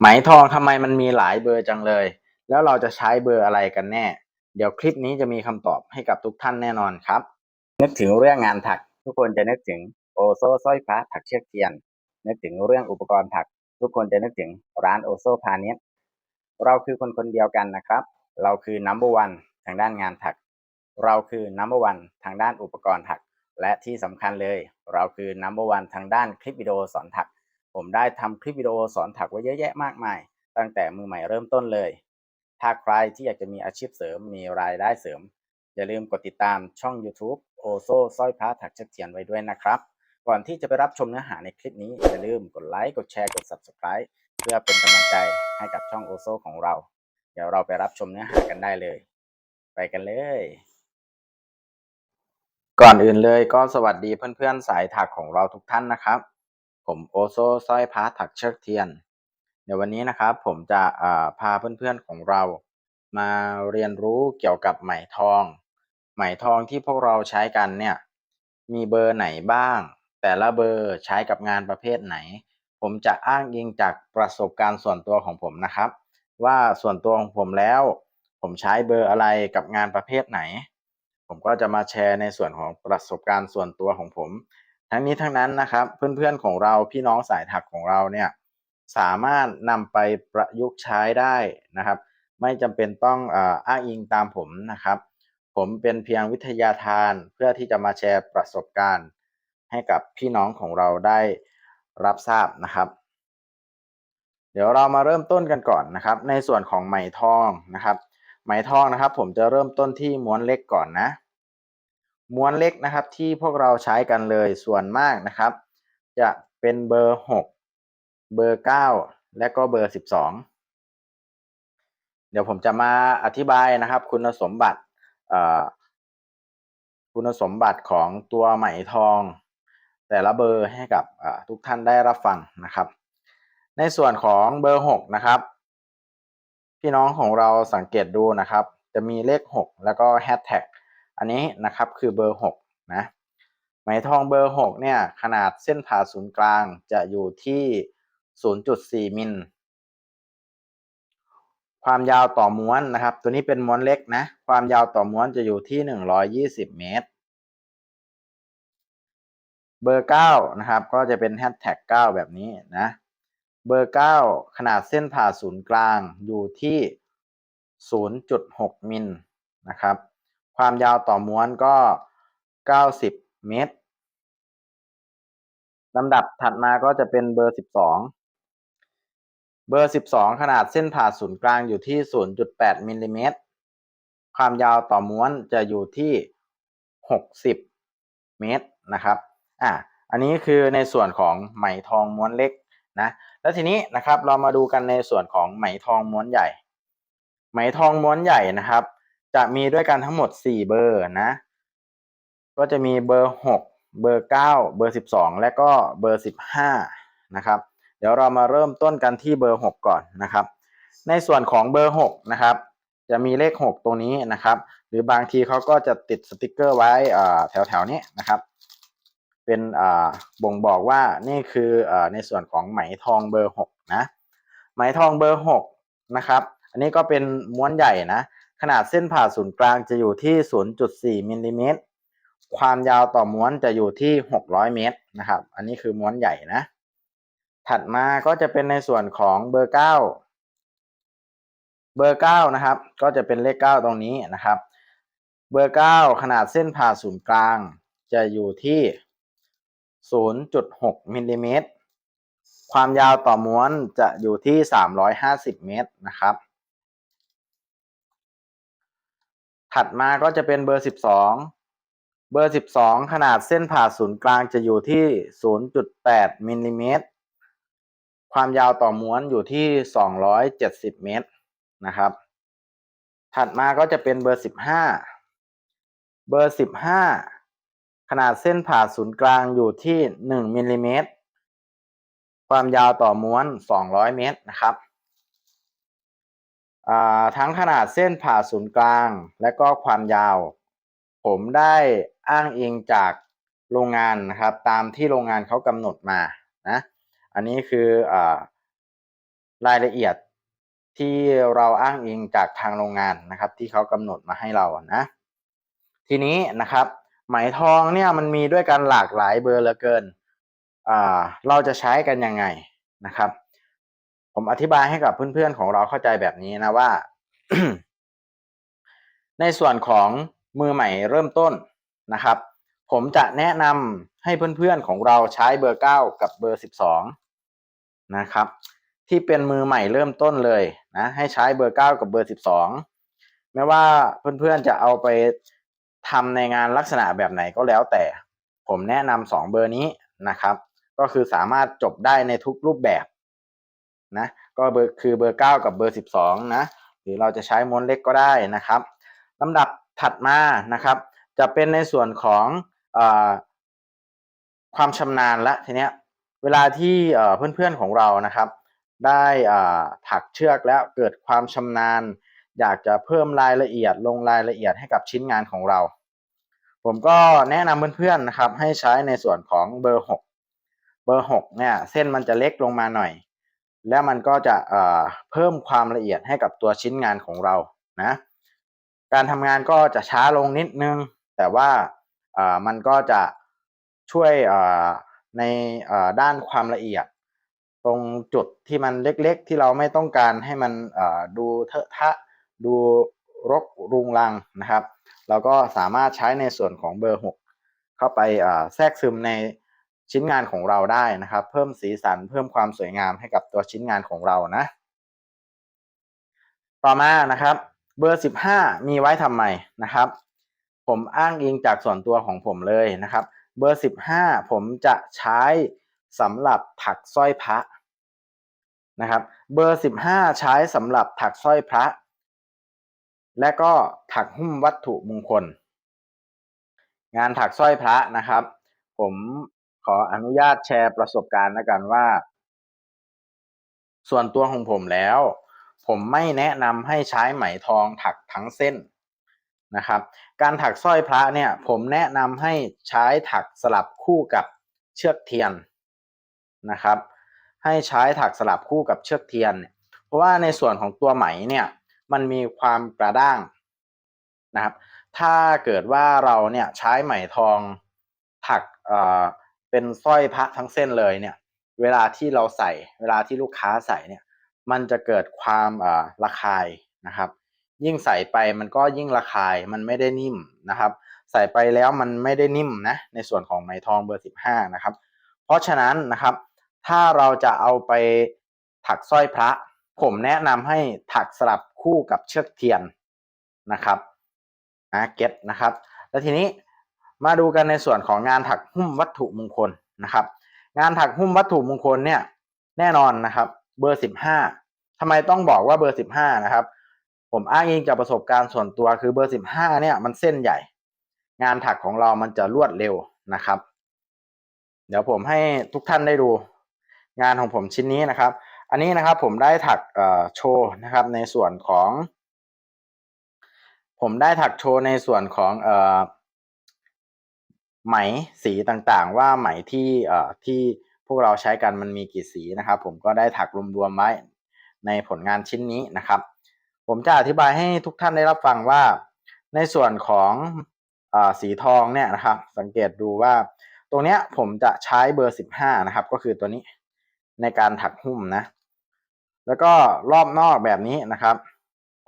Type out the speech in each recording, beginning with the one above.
ไหมทองทำไมมันมีหลายเบอร์จังเลย แล้วเราจะใช้เบอร์อะไรกันแน่ เดี๋ยวคลิปนี้จะมีคำตอบให้กับทุกท่านแน่นอนครับ นึกถึงเรื่องงานถัก ทุกคนจะนึกถึงโอโซสร้อยพระถักเชือกเทียน นึกถึงเรื่องอุปกรณ์ถัก ทุกคนจะนึกถึงร้านโอโซพาณิชย์เราคือคนคนเดียวกันนะครับ เราคือ number one ทางด้านงานถัก เราคือ number one ทางด้านอุปกรณ์ถัก และที่สำคัญเลย เราคือ number one ทางด้านคลิปวิดีโอสอนถัก ผมได้ทำคลิปวิดีโอสอนถักไว้เยอะแยะมากมาย ตั้งแต่มือใหม่เริ่มต้นเลย ถ้าใครที่อยากจะมีอาชีพเสริมมีรายได้เสริม อย่าลืมกดติดตามช่อง YouTube โอโซสร้อยพระถักเชือกเทียนไว้ด้วยนะครับ ก่อนที่จะไปรับชมเนื้อหาในคลิปนี้ อย่าลืมกดไลค์กดแชร์กด Subscribe เพื่อเป็นกำลังใจให้กับช่องโอโซของเรา เดี๋ยวเราไปรับชมเนื้อหากันได้เลย ไปกันเลย ก่อนอื่นเลยก็สวัสดีเพื่อนๆสายถักของเราทุกท่านนะครับ ผมโอโซสร้อยพระถักเชือกเทียน เดี๋ยววันนี้นะครับผมจะพาเพื่อนๆของเรา มาเรียนรู้เกี่ยวกับไหมทอง ไหมทองที่พวกเราใช้กันเนี่ยมีเบอร์ไหนบ้าง แต่ละเบอร์ใช้กับงานประเภทไหน ผมจะอ้างอิงจากประสบการณ์ส่วนตัวของผมนะครับ ว่าส่วนตัวของผมแล้ว ผมใช้เบอร์อะไรกับงานประเภทไหน ผมก็จะมาแชร์ในส่วนของประสบการณ์ส่วนตัวของผม ทั้งนี้ทั้งนั้นนะครับเพื่อนๆของเราพี่น้องสายถักของเราเนี่ยสามารถนำไปประยุกต์ใช้ได้นะครับ ไม่จำเป็นต้องอ้างอิงตามผมนะครับ ผมเป็นเพียงวิทยาทานเพื่อที่จะมาแชร์ประสบการณ์ ให้กับพี่น้องของเราได้รับทราบนะครับ เดี๋ยวเรามาเริ่มต้นกันก่อนนะครับ ในส่วนของไหมทองนะครับ ไหมทองนะครับ ผมจะเริ่มต้นที่ม้วนเล็กก่อนนะ ม้วนเล็กนะครับที่พวกเราใช้กันเลยส่วนมากนะครับ จะเป็นเบอร์หกเบอร์เก้าและก็เบอร์สิบสองเดี๋ยวผมจะมาอธิบายนะครับ คุณสมบัติคุณสมบัติของตัวไหมทอง แต่ละเบอร์ให้กับทุกท่านได้รับฟังนะครับ ในส่วนของเบอร์หกนะครับ พี่น้องของเราสังเกตดูนะครับ จะมีเลขหกแล้วก็แฮชแท็ก อันนี้นะครับคือเบอร์หกนะไหมทองเบอร์หกเนี่ยขนาดเส้นผ่าศูนย์กลางจะอยู่ที่ 0.4 มิล ความยาวต่อม้วนนะครับ ตัวนี้เป็นม้วนเล็กนะ ความยาวต่อม้วนจะอยู่ที่ 120 เมตร เบอร์9นะครับก็จะเป็นแฮชแท็ก9แบบนี้นะเบอร์ 9 ขนาดเส้นผ่าศูนย์กลางอยู่ที่ 0.6 มิลนะครับ ความยาวต่อม้วนก็ 90 เมตรลำดับถัดมาก็จะเป็นเบอร์ 12 เบอร์ 12 ขนาดเส้นผ่าศูนย์กลางอยู่ที่ 0.8มิลลิเมตร ความยาวต่อม้วนจะอยู่ที่ 60 เมตรนะครับอะอันนี้คือในส่วนของไหมทองม้วนเล็กนะแล้วทีนี้นะครับเรามาดูกันในส่วนของไหมทองม้วนใหญ่ ไหมทองม้วนใหญ่นะครับ จะมีด้วยกันทั้งหมด 4 เบอร์นะ ก็จะมีเบอร์ 6 เบอร์ 9 เบอร์ 12 และก็เบอร์ 15 นะครับ เดี๋ยวเรามาเริ่มต้นกันที่เบอร์ 6 ก่อนนะครับ ในส่วนของเบอร์ 6 นะครับ จะมีเลข 6 ตรงนี้นะครับ หรือบางทีเขาก็จะติดสติกเกอร์ไว้แถวๆนี้นะครับ เป็นบ่งบอกว่านี่คือในส่วนของไหมทองเบอร์ 6 นะ ไหมทองเบอร์ 6 นะครับ อันนี้ก็เป็นม้วนใหญ่นะ ขนาดเส้นผ่าศูนย์กลางจะอยู่ที่ 0.4มิลลิเมตร ความยาวต่อม้วนจะอยู่ที่ 600 เมตรนะครับ อันนี้คือม้วนใหญ่นะ ถัดมาก็จะเป็นในส่วนของเบอร์เก้าเบอร์เก้านะครับ ก็จะเป็นเลขเก้าตรงนี้นะครับ เบอร์เก้าขนาดเส้นผ่าศูนย์กลางจะอยู่ที่ 0.6มิลลิเมตร ความยาวต่อม้วนจะอยู่ที่ 350 เมตรนะครับ ถัดมาก็จะเป็นเบอร์12เบอร์12ขนาดเส้นผ่าศูนย์กลางจะอยู่ที่0.8มิลลิเมตร ความยาวต่อม้วนอยู่ที่270เจ็ดสิบเมตรนะครับ ถัดมาก็จะเป็นเบอร์15เบอร์15ขนาดเส้นผ่าศูนย์กลางอยู่ที่1มิลลิเมตร ความยาวต่อม้วน200เมตรนะครับ ทั้งขนาดเส้นผ่าศูนย์กลาง และก็ความยาว ผมได้อ้างอิงจากโรงงานนะครับ ตามที่โรงงานเขากำหนดมานะอันนี้คืออรายละเอียดที่เราอ้างอิงจากทางโรงงานนะครับ ที่เขากำหนดมาให้เรานะ ทีนี้นะครับ ไหมทองเนี่ยมันมีด้วยกันหลากหลายเบอร์เหลือเกินเราจะใช้กันยังไงนะครับ ผมอธิบายให้กับเพื่อนๆของเราเข้าใจแบบนี้นะว่า ในส่วนของมือใหม่เริ่มต้นนะครับ ผมจะแนะนำให้เพื่อนๆของเราใช้เบอร์ 9 กับเบอร์ 12 นะครับ ที่เป็นมือใหม่เริ่มต้นเลยนะให้ใช้เบอร์ 9 กับเบอร์ 12 ไม่ว่าเพื่อนๆจะเอาไปทำในงานลักษณะแบบไหนก็แล้วแต่ ผมแนะนำสองเบอร์นี้นะครับ ก็คือสามารถจบได้ในทุกรูปแบบ นะก็เบอร์คือเบอร์ 9 กับเบอร์ 12 นะ หรือเราจะใช้ม้วนเล็กก็ได้นะครับลำดับถัดมานะครับ จะเป็นในส่วนของอความชำนาญละทีเนี้ยเวลาที่เพื่อนๆของเรานะครับ ได้ถักเชือกแล้วเกิดความชำนาญ อยากจะเพิ่มรายละเอียดลงรายละเอียดให้กับชิ้นงานของเรา ผมก็แนะนำเพื่อนๆนะครับ ให้ใช้ในส่วนของเบอร์ 6 เบอร์ 6 เนี่ยเส้นมันจะเล็กลงมาหน่อย แล้วมันก็จะเพิ่มความละเอียดให้กับตัวชิ้นงานของเรานะการทำงานก็จะช้าลงนิดนึง แต่ว่ามันก็จะช่วยในด้านความละเอียด ตรงจุดที่มันเล็กๆ ที่เราไม่ต้องการให้มันดูเทอะทะดูรกรุงรังนะครับ เราก็สามารถใช้ในส่วนของเบอร์ 6 เข้าไปแทรกซึมใน ชิ้นงานของเราได้นะครับ เพิ่มสีสันเพิ่มความสวยงามให้กับตัวชิ้นงานของเรานะ ต่อมานะครับ เบอร์ 15 มีไว้ทำไมนะครับ ผมอ้างอิงจากส่วนตัวของผมเลยนะครับ เบอร์ 15 ผมจะใช้สำหรับถักสร้อยพระนะครับ เบอร์ 15 ใช้สำหรับถักสร้อยพระ และก็ถักหุ้มวัตถุมงคล งานถักสร้อยพระนะครับ ผม ขออนุญาตแชร์ประสบการณ์แล้วกันว่า ส่วนตัวของผมแล้ว ผมไม่แนะนำให้ใช้ไหมทองถักทั้งเส้นนะครับ การถักสร้อยพระเนี่ย ผมแนะนำให้ใช้ถักสลับคู่กับเชือกเทียนนะครับ ให้ใช้ถักสลับคู่กับเชือกเทียน เพราะว่าในส่วนของตัวไหมเนี่ยมันมีความกระด้างนะครับ ถ้าเกิดว่าเราเนี่ยใช้ไหมทองถักเอ่อ เป็นสร้อยพระทั้งเส้นเลยเนี่ย เวลาที่เราใส่ เวลาที่ลูกค้าใส่เนี่ย มันจะเกิดความระคายนะครับ ยิ่งใส่ไปมันก็ยิ่งระคายมันไม่ได้นิ่มนะครับ ใส่ไปแล้วมันไม่ได้นิ่มนะในส่วนของไหมทองเบอร์ 15 นะครับ เพราะฉะนั้นนะครับ ถ้าเราจะเอาไปถักสร้อยพระ ผมแนะนำให้ถักสลับคู่กับเชือกเทียนนะครับนะเก็ตนะครับ แล้วทีนี้ มาดูกันในส่วนของงานถักหุ้มวัตถุมงคลนะครับ งานถักหุ้มวัตถุมงคลเนี่ยแน่นอนนะครับเบอร์สิบห้าทำไมต้องบอกว่าเบอร์สิบห้านะครับ ผมอ้างอิงจากประสบการณ์ส่วนตัวคือเบอร์สิบห้าเนี่ยมันเส้นใหญ่ งานถักของเรามันจะรวดเร็วนะครับ เดี๋ยวผมให้ทุกท่านได้ดูงานของผมชิ้นนี้นะครับ อันนี้นะครับผมได้ถักโชว์นะครับในส่วนของ ผมได้ถักโชว์ในส่วนของ ไหมสีต่างๆ ว่าไหมที่ที่พวกเราใช้กันมันมีกี่สีนะครับ ผมก็ได้ถักรวมๆไว้ในผลงานชิ้นนี้นะครับ ผมจะอธิบายให้ทุกท่านได้รับฟังว่า ในส่วนของอสีทองเนี่ยนะครับ สังเกตดูว่า ตรงเนี้ยผมจะใช้เบอร์ 15 นะครับ ก็คือตัวนี้ในการถักหุ้มนะ แล้วก็รอบนอกแบบนี้นะครับ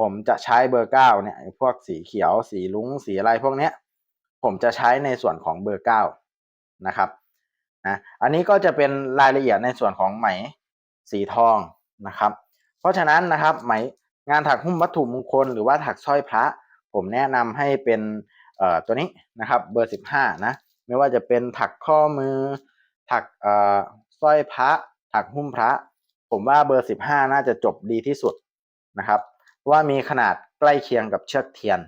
ผมจะใช้เบอร์ 9 เนี่ยพวกสีเขียวสีลุ้งสีอะไรพวกเนี้ย ผมจะใช้ในส่วนของเบอร์ 9 นะครับนะอันนี้ก็จะเป็นรายละเอียดในส่วนของไหมสีทองนะครับ เพราะฉะนั้นนะครับไหมงานถักหุ้มวัตถุมงคล หรือว่าถักสร้อยพระ ผมแนะนำให้เป็นตัวนี้นะครับเบอร์ 15 นะไม่ว่าจะเป็นถักข้อมือ ถักสร้อยพระ ถักหุ้มพระ ผมว่าเบอร์ 15 น่าจะจบดีที่สุดนะครับว่ามีขนาดใกล้เคียงกับเชือกเทียน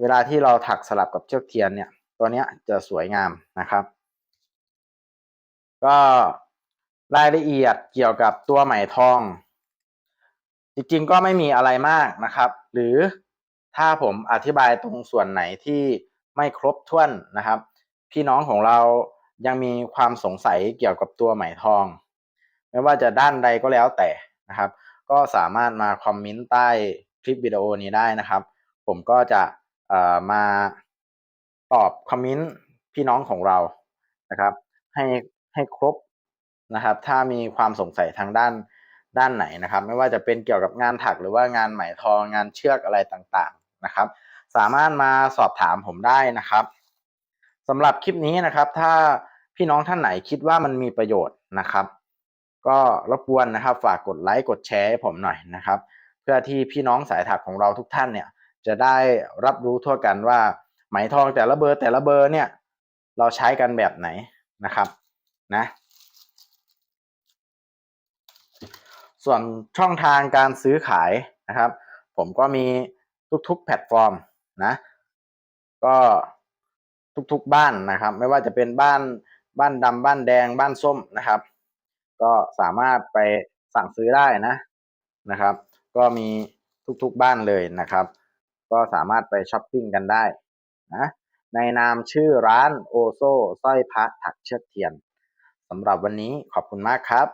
เวลาที่เราถักสลับกับเชือกเทียนเนี่ย ตัวเนี้ยจะสวยงามนะครับ ก็รายละเอียดเกี่ยวกับตัวไหมทอง จริงๆก็ไม่มีอะไรมากนะครับ หรือถ้าผมอธิบายตรงส่วนไหนที่ไม่ครบถ้วนนะครับ พี่น้องของเรายังมีความสงสัยเกี่ยวกับตัวไหมทอง ไม่ว่าจะด้านใดก็แล้วแต่นะครับ ก็สามารถมาคอมเมนต์ใต้คลิปวิดีโอนี้ได้นะครับ ผมก็จะ มาตอบคอมเมนต์พี่น้องของเรานะครับ ให้ให้ครบนะครับ ถ้ามีความสงสัยทางด้านด้านไหนนะครับ ไม่ว่าจะเป็นเกี่ยวกับงานถักหรือว่างานไหมทองงานเชือกอะไรต่างๆนะครับ สามารถมาสอบถามผมได้นะครับสำหรับคลิปนี้นะครับ ถ้าพี่น้องท่านไหนคิดว่ามันมีประโยชน์นะครับ ก็รบกวนนะครับ ฝากกดไลค์กดแชร์ให้ผมหน่อยนะครับ เพื่อที่พี่น้องสายถักของเราทุกท่านเนี่ย จะได้รับรู้ทั่วกันว่า ไหมทองแต่ละเบอร์แต่ละเบอร์เนี่ยเราใช้กันแบบไหนนะครับนะส่วนช่องทางการซื้อขายนะครับ ผมก็มีทุกๆแพลตฟอร์มนะก็ทุกๆบ้านนะครับ ไม่ว่าจะเป็นบ้านบ้านดำบ้านแดงบ้านส้มนะครับ ก็สามารถไปสั่งซื้อได้นะนะครับ ก็มีทุกๆบ้านเลยนะครับ ก็สามารถไปช้อปปิ้งกันได้นะในนามชื่อร้านโอโซสร้อยพระถักเชือกเทียนสำหรับวันนี้ขอบคุณมากครับ